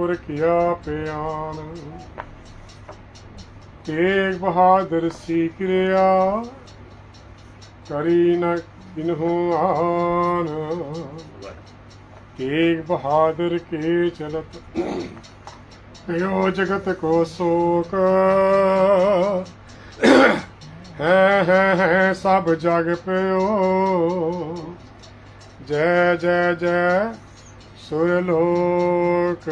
ਪੁਰਖਿਆ ਪਿਆਨ। ਤੇਗ ਬਹਾਦਰ ਸੀ ਕਿਰਿਆ, ਕਰੀ ਨ ਬਿਨਹੁ ਆਨ। ਤੇਗ ਬਹਾਦਰ ਕੇ ਚਲਤ ਕਯੋ ਜਗਤ ਕੋ ਸੋਕ। ਹੈ ਹੈ ਹੈ, ਸਭ ਜਗ ਪਿਓ। ਜੈ ਜੈ ਜੈ ਸੁਰ ਲੋਕ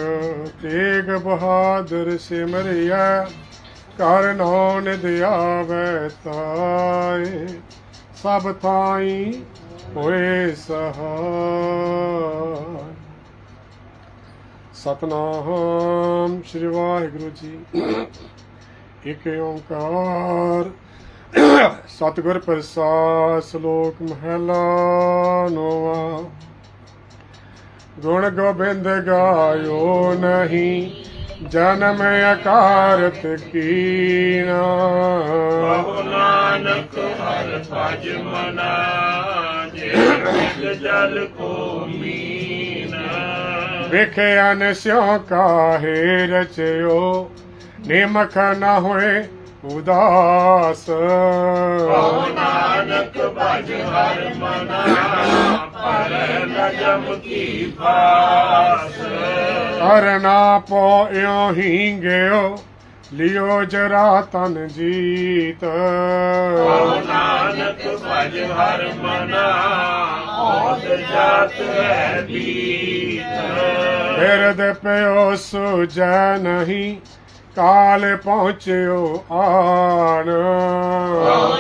ਤੇਗ ਬਹਾਦਰ ਸਿਮਰਿਆ ਕਰ ਨੋ ਨਿਦ ਆਵੈ ਤਾਏ, ਸਭ ਥਾਈ ਹੋਏ ਸਹਾਇ ਸਤਨਾਮ ਸ੍ਰੀ ਵਾਹਿਗੁਰੂ ਜੀ। ਇਕ ਓੰਕਾਰ, ਸਤਿਗੁਰ ਪ੍ਰਸਾਦ ਸ਼ਲੋਕ ਮਹਿਲਾ ਨੋਵਾ। ਗੁਣ ਗੋਬਿੰਦ ਗਾਇਓ ਨਹੀਂ ਜਨਮ ਅਕਾਰਤ ਕੀਨਾ ਬਹੁ ਨਾਨਕ ਹਰ ਭਜ ਮਨਾ ਜੇ ਜਲ ਕੋ ਮੀਨਾ। ਵੇਖਿਆ ਨ ਸਿਉ ਕਾਹੇ ਰਚਿਓ ਨਿਮਖ ਨ ਹੋਏ ਉਦਾਸ। ਬਹੁ ਨਾਨਕ ਭਜ ਹਰ ਮਨਾ ਪਰ ਨ ਕੀ ਪਾਸ ਅਰਨਾ ਪੋਇਓ ਹੀਂਗਿਓ, ਲਿਓ ਜਰਾ ਤਨ ਜੀਤ। ਬਹੁ ਨਾਨਕ ਭਜ ਹਰ ਮਨਾ ਔਦ ਜਾਤ ਹੈ ਬੀਤ ਫਿਰਦ ਪਿਓ ਸੁਜੈ ਨਹੀਂ ਕਾਲ ਪਹੁੰਚਿਓ ਆਣ।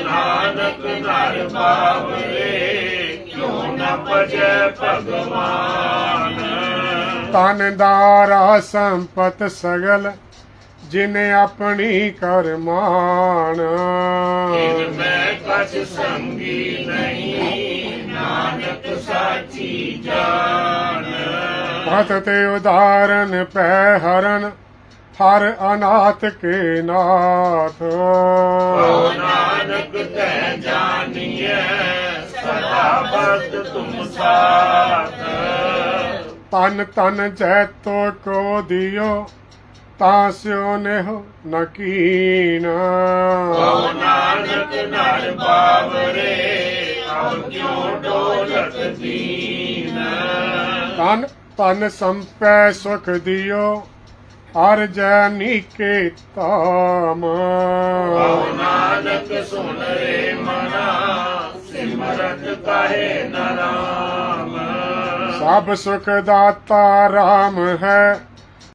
ਨਾਨਕ ਨਰ ਬਾਵਰੇ ਕਿਉ ਨ ਭਜੈ ਭਗਵਾਨ? ਤਨ ਦਾਰਾ ਸੰਪਤ ਸਗਲ ਜਿਨ ਆਪਣੀ ਕਰਮਾਨ ਮੈਂ ਕਛ ਸੰਗੀ ਨਹੀਂ ਨਾਨਕ ਸਾਚੀ ਜਾਨ ਪਤ ਤੇ ਉਦਾਰਨ ਪੈ ਹਰਨ ਹਰ ਅਨਾਥ ਕੇ ਨਾਥ। ਕਉ ਨਾਨਕ ਤੈ ਜਾਣੀਐ ਸਦਾ ਬਦ ਤੁਮ ਸਾਥ। ਤਨ ਤਨ ਜੈ ਤੋ ਕੋ ਦਿਓ ਤਾਂ ਸਿਓ ਨਹਿ ਨਕੀਨ ਕਉ ਨਾਨਕ ਨਰ ਬਾਵਰੇ ਅਬ ਕਿਉ ਡੋਲਤ ਦੀਨ। ਤਨ ਤਨ ਸੰਪੈ ਸੁਖ ਦਿਓ ਹਰ ਜੈ ਨੀਕੇ ਤਾਮ ਕਉ ਨਾਨਕ ਸੁਨ ਰੇ ਮਨਾ ਸਿਮਰਤ ਕਹੇ ਨਰਾਮ। ਸਭ ਸੁਖ ਦਾਤਾ RAM ਹੈ